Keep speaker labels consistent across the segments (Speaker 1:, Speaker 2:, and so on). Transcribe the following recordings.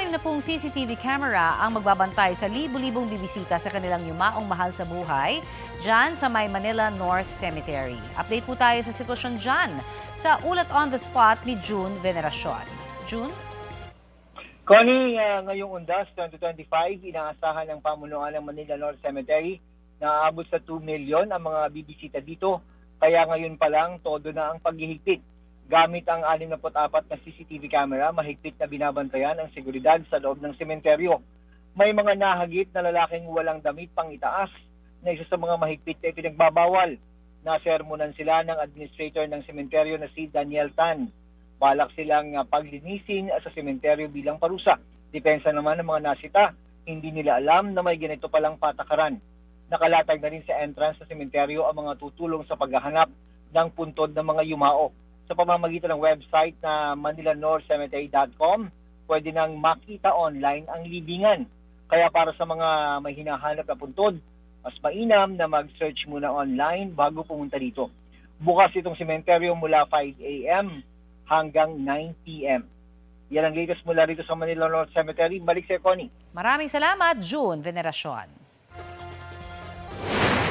Speaker 1: Anim na pong CCTV camera ang magbabantay sa libu-libong bibisita sa kanilang yumaong mahal sa buhay dyan sa May Manila North Cemetery. Update po tayo sa sitwasyon dyan sa ulat on the spot ni June Veneracion. June?
Speaker 2: Connie, uh, ngayong undas 2025, inaasahan ng pamunuan ng Manila North Cemetery na aabot sa 2 million ang mga bibisita dito. Kaya ngayon pa lang, todo na ang paghihigpit. Gamit ang 64 na CCTV camera, mahigpit na binabantayan ang seguridad sa loob ng sementeryo. May mga nahagit na lalaking walang damit pang itaas na isa sa mga mahigpit na ipinagbabawal. Nasermonan sila ng administrator ng sementeryo na si Daniel Tan. Balak silang uh, paglinisin sa sementeryo bilang parusa. Depensa naman ng mga nasita, hindi nila alam na may ganito palang patakaran. Nakalatag na rin sa entrance sa sementeryo ang mga tutulong sa paghahanap ng puntod ng mga yumao. Sa pamamagitan ng website na manilanorthcemetery.com, pwede nang makita online ang libingan. Kaya para sa mga may hinahanap na puntod, mas mainam na mag-search muna online bago pumunta dito. Bukas itong sementeryo mula 5 a.m. hanggang 9 p.m. Yan ang latest mula rito sa Manila North Cemetery. Balik sa Connie.
Speaker 1: Maraming salamat, June Veneracion.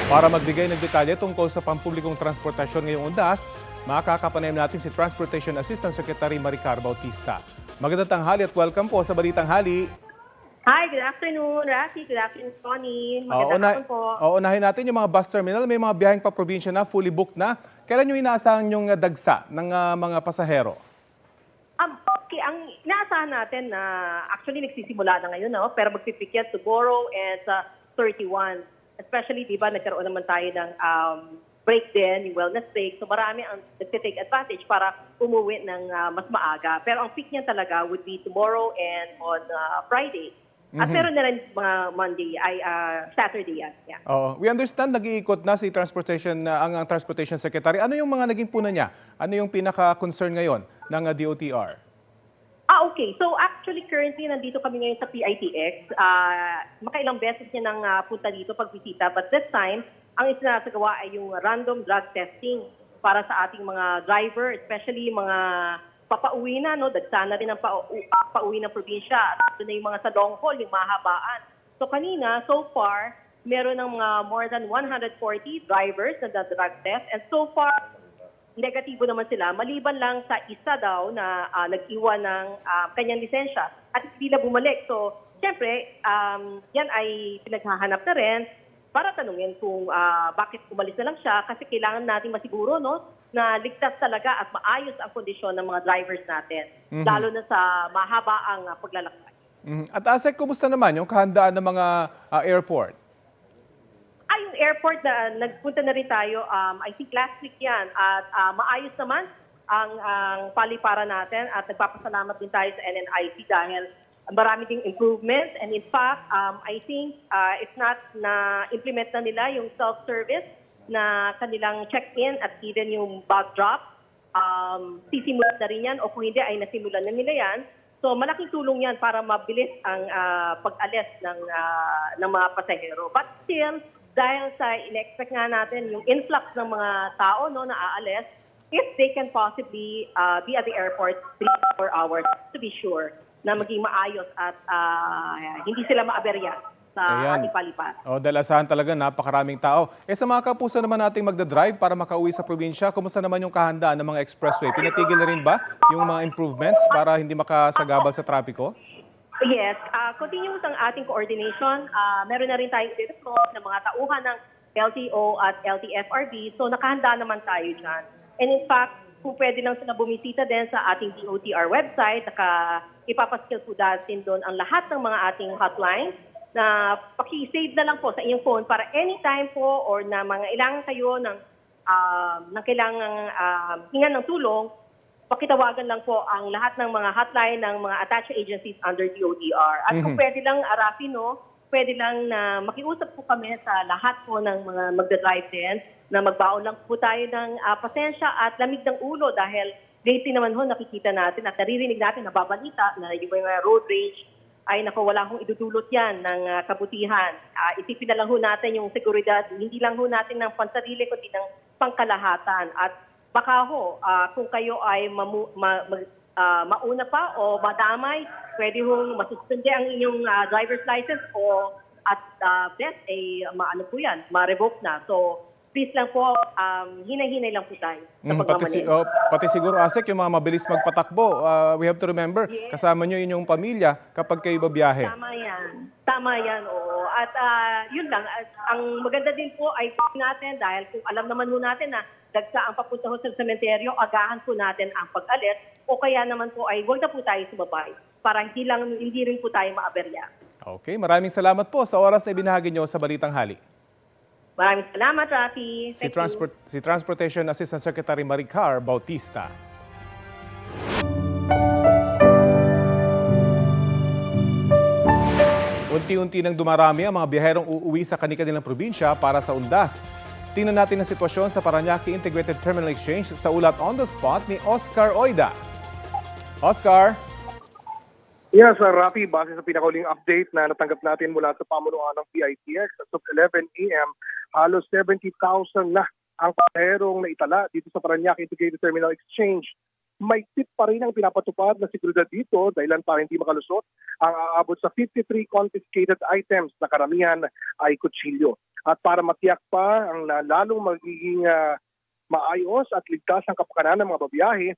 Speaker 3: Para magbigay ng detalye tungkol sa pampublikong transportasyon ngayong undas, makakapanayam natin si Transportation Assistant Secretary Maricar Bautista. Magandang tanghali at welcome po sa Balitang Hali.
Speaker 4: Hi, good afternoon, Rafi. Good afternoon, Tony. Magandang hapon po.
Speaker 3: oo, unahin natin yung mga bus terminal. May mga biyaheng pa probinsya na, fully booked na. Kailan yung inaasahan yung uh, dagsa ng uh, mga pasahero?
Speaker 4: Um, okay, ang inaasahan natin na actually nagsisimula na ngayon, no? pero magpipik yan tomorrow and sa 31. Especially, di ba, nagkaroon naman tayo ng um, break din, yung wellness break. So marami ang nagtitake advantage para umuwi ng uh, mas maaga. Pero ang peak niyan talaga would be tomorrow and on uh, Friday. At meron na rin mga Monday, ay uh, Saturday yan. Yeah.
Speaker 3: Oo. We understand nag-iikot na si Transportation, uh, ang, ang Transportation Secretary. Ano yung mga naging puna niya? Ano yung pinaka-concern ngayon ng uh, DOTR?
Speaker 4: Ah, okay. So actually currently nandito kami ngayon sa PITX. Ah, makailang beses niya nang ah, punta dito pagbisita. But this time, ang isinasagawa ay yung random drug testing para sa ating mga driver, especially mga papauwi na, no? Dagsa na rin ang pa- pauwi ng probinsya. Ito na yung mga sa long haul, yung mahabaan. So kanina, so far, meron ng mga more than 140 drivers na drug test. And so far, negatibo naman sila maliban lang sa isa daw na ah, nag-iwan ng ah, kanyang lisensya at hindi na bumalik. So, siyempre, um, yan ay pinaghahanap na rin para tanungin kung ah, bakit umalis na lang siya kasi kailangan natin masiguro no na ligtas talaga at maayos ang kondisyon ng mga drivers natin lalo na sa mahaba ang ah, paglalakbay.
Speaker 3: Mhm. At Asek, kumusta naman yung kahandaan ng mga uh, airport?
Speaker 4: Ay, yung airport na nagpunta na rin tayo, um, I think last week yan. At ah, maayos naman ang, ang paliparan natin at nagpapasalamat din tayo sa NNIC dahil marami ding improvements. And in fact, um, I think ah, if not na implement na nila yung self-service na kanilang check-in at even yung bag drop, um, sisimulan na rin yan o kung hindi ay nasimulan na nila yan. So malaking tulong yan para mabilis ang ah, pag-alis ng, ah, ng mga pasahero. But still, dahil sa in-expect nga natin yung influx ng mga tao no, na aalis, if they can possibly ah, be at the airport three to four hours to be sure na maging maayos at ah, hindi sila maaberya sa
Speaker 3: Ayan.
Speaker 4: ating palipat.
Speaker 3: O, dahil asahan talaga napakaraming tao. Eh sa mga kapuso naman nating magdadrive para makauwi sa probinsya, kumusta naman yung kahandaan ng mga expressway? Pinatigil na rin ba yung mga improvements para hindi makasagabal sa trapiko?
Speaker 4: Yes, uh, continuous ang ating coordination. Ah, meron na rin tayong director ng mga tauhan ng LTO at LTFRB. So nakahanda naman tayo dyan. And in fact, kung pwede lang sila bumisita din sa ating DOTR website, naka ipapaskill po natin doon ang lahat ng mga ating hotlines na paki-save na lang po sa inyong phone para anytime po or na mga ilangan kayo ng, um, ng kailangang um, hingan ng tulong, pakitawagan lang po ang lahat ng mga hotline ng mga attached agencies under DODR. At kung pwede lang, Arafi, no, pwede lang na makiusap po kami sa lahat po ng mga magdadrive din na magbaon lang po tayo ng ah, pasensya at lamig ng ulo dahil lately naman ho nakikita natin at naririnig natin na babalita na yung mga road rage ay naku, wala hong idudulot yan ng ah, kabutihan. Ah, isipin na lang ho natin yung seguridad, hindi lang ho natin ng pansarili, kundi ng pangkalahatan. At baka ho, ah, kung kayo ay mamu, ma, mag, ah, mauna pa o madamay, pwede hong masuspende ang inyong ah, driver's license o at ah, best, eh, maano po yan, ma-revoke na. So, please lang po, um, hinay-hinay lang po tayo sa
Speaker 3: Mm, pati, si-
Speaker 4: pagmamaneho.
Speaker 3: oh, pati siguro, Asek, yung mga mabilis magpatakbo. uh, we have to remember, kasama nyo yun yung pamilya kapag kayo babiyahe.
Speaker 4: Tama yan. Tama yan, oo. At ah, yun lang, at ang maganda din po ay natin dahil kung alam naman po natin na dagsa ang papunta ho sa sementeryo, agahan po natin ang pag-alit o kaya naman po ay huwag na po tayo sumabay para hindi, lang, hindi rin po tayo maaberya.
Speaker 3: Okay, maraming salamat po sa oras na ibinahagi nyo sa Balitang Hali.
Speaker 4: Maraming salamat, Rafi.
Speaker 3: Si,
Speaker 4: you.
Speaker 3: Transport, si Transportation Assistant Secretary Maricar Bautista. Unti-unti nang dumarami ang mga biyaherong uuwi sa kanilang probinsya para sa undas. Tingnan natin ang sitwasyon sa Paranaque Integrated Terminal Exchange sa ulat on the spot ni Oscar Oida. Oscar?
Speaker 5: Yes, uh, Rafi, base sa pinakauling update na natanggap natin mula sa pamunuan ng PITX as of 11 a.m., halos 70,000 na ang paherong naitala dito sa Paranaque Integrated Terminal Exchange. May tip pa rin ang pinapatupad na seguridad dito dahilan para hindi makalusot ang aabot sa 53 confiscated items na karamihan ay kutsilyo. At para matiyak pa ang lalong magiging ah, maayos at ligtas ang kapakanan ng mga babiyahe,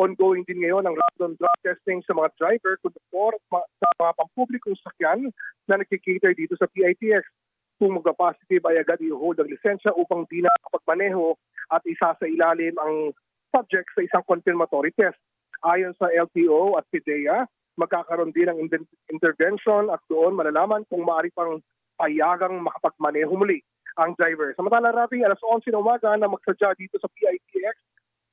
Speaker 5: ongoing din ngayon ang random drug testing sa mga driver, conductor sa mga pampublikong sakyan na nagkikater dito sa PITX. Kung magpa-positive ay agad i-hold ang lisensya upang di na kapagmaneho at isa sa ilalim ang subject sa isang confirmatory test. Ayon sa LTO at PIDEA, magkakaroon din ng inter- intervention at doon malalaman kung maaari pang payagang makapagmaneho muli ang driver. Samantala, Rafi, alas 11 na umaga na magsadya dito sa PITX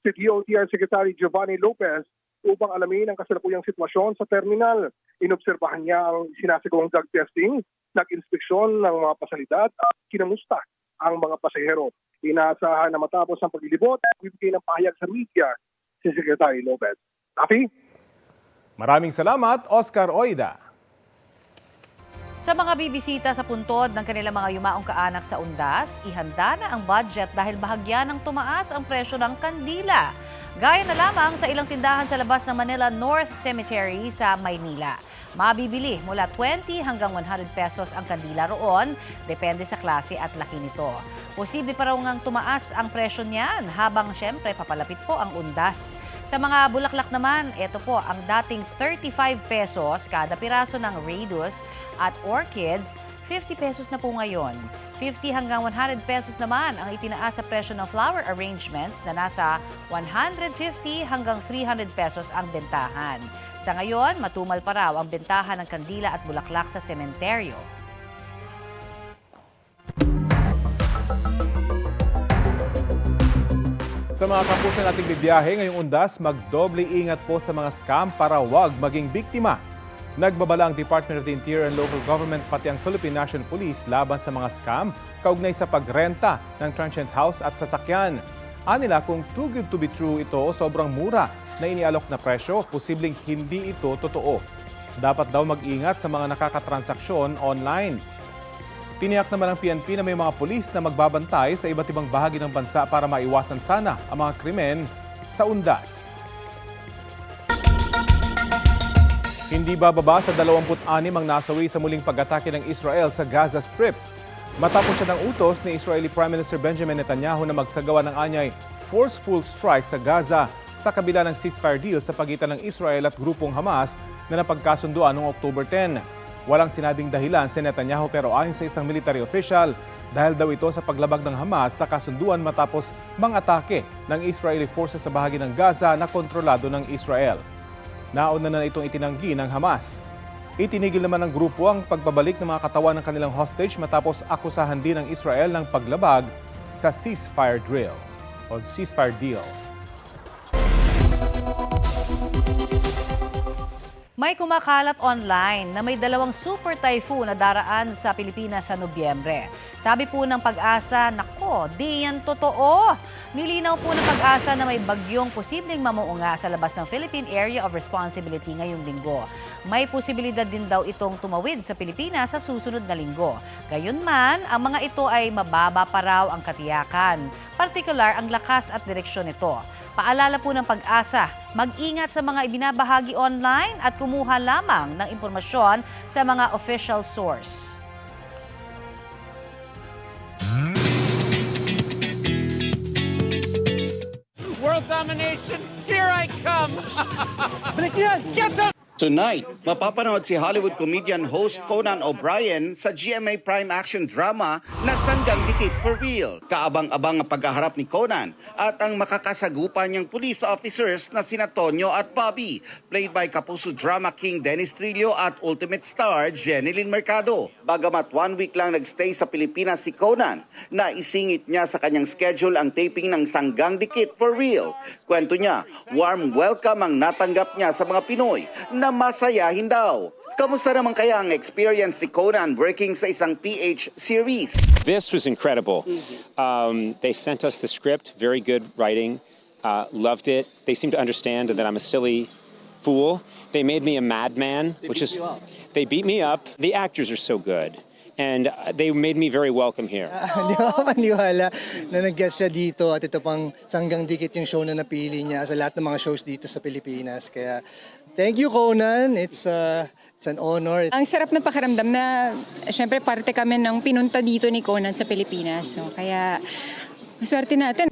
Speaker 5: si DOTR Secretary Giovanni Lopez upang alamin ang kasalukuyang sitwasyon sa terminal. Inobserbahan niya ang sinasagawang drug testing, nag-inspeksyon ng mga pasalidad at kinamusta ang mga pasahero. Inaasahan na matapos ang paglilibot, bibigay ng pahayag sa media si Secretary Lopez. Rafi?
Speaker 3: Maraming salamat, Oscar Oida.
Speaker 1: Sa mga bibisita sa puntod ng kanilang mga yumaong kaanak sa undas, ihanda na ang budget dahil bahagya ng tumaas ang presyo ng kandila. Gaya na lamang sa ilang tindahan sa labas ng Manila North Cemetery sa Maynila. Mabibili mula 20 hanggang 100 pesos ang kandila roon, depende sa klase at laki nito. Posible pa raw ngang tumaas ang presyo niyan habang syempre papalapit po ang undas. Sa mga bulaklak naman, ito po ang dating 35 pesos kada piraso ng radius at orchids, 50 pesos na po ngayon. 50 hanggang 100 pesos naman ang itinaas sa presyo ng flower arrangements na nasa 150 hanggang 300 pesos ang bentahan. Sa ngayon, matumal pa raw ang bentahan ng kandila at bulaklak sa sementeryo.
Speaker 3: Sa mga kapuso nating bibiyahe ngayong undas, magdoble ingat po sa mga scam para wag maging biktima. Nagbabala ang Department of the Interior and Local Government pati ang Philippine National Police laban sa mga scam kaugnay sa pagrenta ng transient house at sasakyan. Anila kung too good to be true ito sobrang mura na inialok na presyo, posibleng hindi ito totoo. Dapat daw mag-ingat sa mga nakakatransaksyon online. Tiniyak naman ng PNP na may mga pulis na magbabantay sa iba't ibang bahagi ng bansa para maiwasan sana ang mga krimen sa undas. Hindi bababa sa 26 ang nasawi sa muling pag-atake ng Israel sa Gaza Strip. Matapos siya ng utos ni Israeli Prime Minister Benjamin Netanyahu na magsagawa ng anyay forceful strike sa Gaza sa kabila ng ceasefire deal sa pagitan ng Israel at grupong Hamas na napagkasunduan noong October 10. Walang sinabing dahilan si Netanyahu pero ayon sa isang military official, dahil daw ito sa paglabag ng Hamas sa kasunduan matapos mang-atake ng Israeli forces sa bahagi ng Gaza na kontrolado ng Israel. Nauna na itong itinanggi ng Hamas. Itinigil naman ng grupo ang pagbabalik ng mga katawan ng kanilang hostage matapos akusahan din ng Israel ng paglabag sa ceasefire drill o ceasefire deal.
Speaker 1: May kumakalat online na may dalawang super typhoon na daraan sa Pilipinas sa Nobyembre. Sa Sabi po ng pag-asa, nako, di yan totoo. Nilinaw po ng pag-asa na may bagyong posibleng mamuunga sa labas ng Philippine Area of Responsibility ngayong linggo. May posibilidad din daw itong tumawid sa Pilipinas sa susunod na linggo. Gayunman, ang mga ito ay mababa pa raw ang katiyakan. Partikular ang lakas at direksyon nito. Paalala po ng pag-asa, mag-ingat sa mga ibinabahagi online at kumuha lamang ng impormasyon sa mga official source.
Speaker 6: World domination, here I come!
Speaker 7: Tonight, mapapanood si Hollywood comedian host Conan O'Brien sa GMA Prime action drama na Sanggang Dikit for Real. Kaabang-abang ang paghaharap ni Conan at ang makakasagupa niyang police officers na sina Tonyo at Bobby, played by Kapuso drama king Dennis Trillo at ultimate star Jeneline Mercado. Bagamat one week lang nagstay sa Pilipinas si Conan, na isingit niya sa kanyang schedule ang taping ng Sanggang Dikit for Real. Kwento niya, warm welcome ang natanggap niya sa mga Pinoy na masayahin daw. Kamusta naman kaya ang experience ni Conan working sa isang PH series?
Speaker 8: This was incredible. Um, they sent us the script, very good writing, uh, loved it. They seem to understand that I'm a silly fool. They made me a madman, which is they beat me up. The actors are so good, and uh, they made me very welcome here.
Speaker 9: Hindi ako maniwala na nag-guest siya dito at ito pang sanggang dikit yung show na napili niya sa lahat ng mga shows dito sa Pilipinas. Kaya thank you Conan. It's, uh, it's an honor.
Speaker 10: Ang sarap na pakiramdam na, syempre, parte kami ng pinunta dito ni Conan sa Pilipinas. So, kaya, maswerte natin.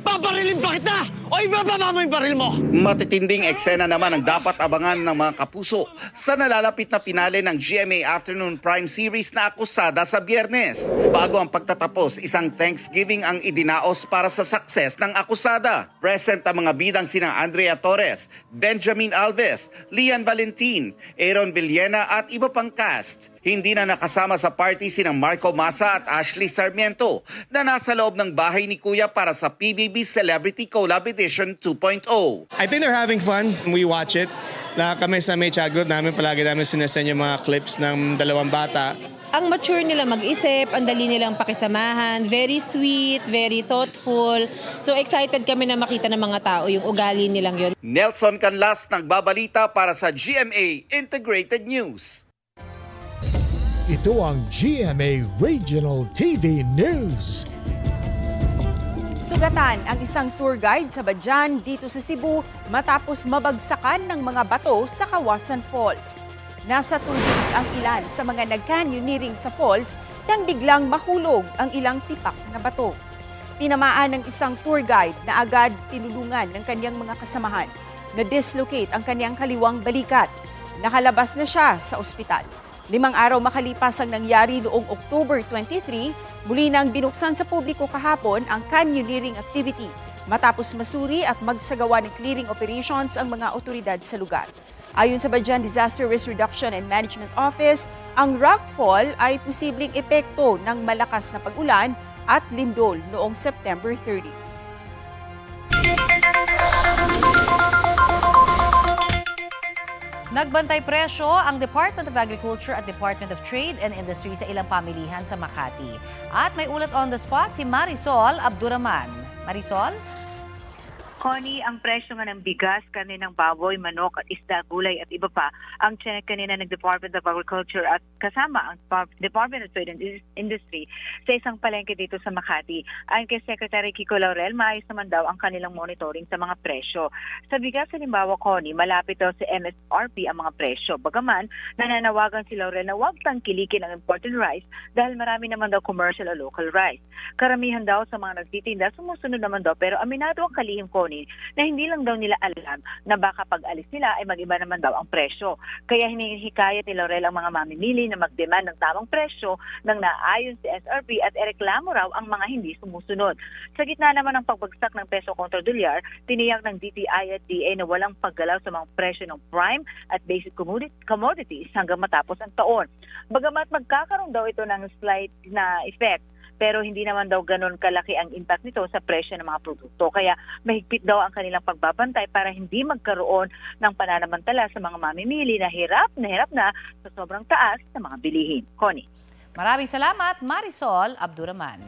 Speaker 6: Paparilin pa kita! O ibababa mo yung baril mo!
Speaker 7: Matitinding eksena naman ang dapat abangan ng mga kapuso sa nalalapit na finale ng GMA Afternoon Prime Series na akusada sa biyernes. Bago ang pagtatapos, isang Thanksgiving ang idinaos para sa success ng akusada. Present ang mga bidang sina Andrea Torres, Benjamin Alves, Lian Valentin, Aaron Villena at iba pang cast. Hindi na nakasama sa party sina Marco Masa at Ashley Sarmiento na nasa loob ng bahay ni Kuya para sa PBB Celebrity Collab Edition 2.0.
Speaker 11: I think they're having fun. We watch it. La kami sa may chagot namin palagi namin sinasend yung mga clips ng dalawang bata.
Speaker 12: ang mature nila mag-isip, ang dali nilang pakisamahan, very sweet, very thoughtful. So excited kami na makita ng mga tao yung ugali nilang yun.
Speaker 7: Nelson Canlas nagbabalita para sa GMA Integrated News.
Speaker 13: Ito ang GMA Regional TV News.
Speaker 14: Sugatan ang isang tour guide sa Badyan dito sa Cebu matapos mabagsakan ng mga bato sa Kawasan Falls. Nasa tubig ang ilan sa mga nag-canyoneering sa falls nang biglang mahulog ang ilang tipak na bato. Tinamaan ng isang tour guide na agad tinulungan ng kanyang mga kasamahan. Na-dislocate ang kanyang kaliwang balikat. Nakalabas na siya sa ospital. Limang araw makalipas ang nangyari noong October 23, muli nang binuksan sa publiko kahapon ang canyoneering activity matapos masuri at magsagawa ng clearing operations ang mga otoridad sa lugar. Ayon sa Badyan Disaster Risk Reduction and Management Office, ang rockfall ay posibleng epekto ng malakas na pag-ulan at lindol noong September 30.
Speaker 1: Nagbantay presyo ang Department of Agriculture at Department of Trade and Industry sa ilang pamilihan sa Makati. At may ulat on the spot si Marisol Abduraman. Marisol?
Speaker 15: Connie, ang presyo nga ng bigas, kaninang baboy, manok at isda, gulay at iba pa ang check kanina ng Department of Agriculture at kasama ang Department of Trade and Industry sa isang palengke dito sa Makati. Ayon kay Secretary Kiko Laurel, maayos naman daw ang kanilang monitoring sa mga presyo. Sa bigas, halimbawa, Connie, malapit daw sa MSRP ang mga presyo. Bagaman, nananawagan si Laurel na huwag tangkilikin ang imported rice dahil marami naman daw commercial o local rice. Karamihan daw sa mga nagtitinda, sumusunod naman daw pero aminado ang kalihim, Connie, na hindi lang daw nila alam na baka pag alis nila ay mag-iba naman daw ang presyo. Kaya hinihikayat ni Laurel ang mga mamimili na mag-demand ng tamang presyo ng naayon si SRP at ereklamo raw ang mga hindi sumusunod. Sa gitna naman ng pagbagsak ng peso kontra dolyar, tiniyak ng DTI at DA na walang paggalaw sa mga presyo ng prime at basic commodities hanggang matapos ang taon. Bagamat magkakaroon daw ito ng slight na effect pero hindi naman daw ganun kalaki ang impact nito sa presyo ng mga produkto. Kaya mahigpit daw ang kanilang pagbabantay para hindi magkaroon ng pananamantala sa mga mamimili na hirap na hirap na sa sobrang taas sa mga bilihin. Connie.
Speaker 1: Maraming salamat, Marisol Abduraman.